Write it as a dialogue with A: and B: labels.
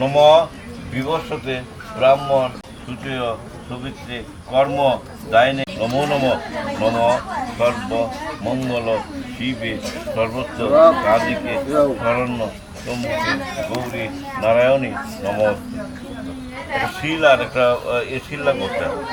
A: নম বিবশতে ব্রাহ্মণ সুচয় সুবিত্রে কর্ম দায়নে নম নম নম সর্ব মঙ্গল শিবে সর্বোচ্চ কাজীকে শরণ্য সম্মুখে গৌরী নারায়ণী নম শিল আর একটা এ শিল্লা করতে হবে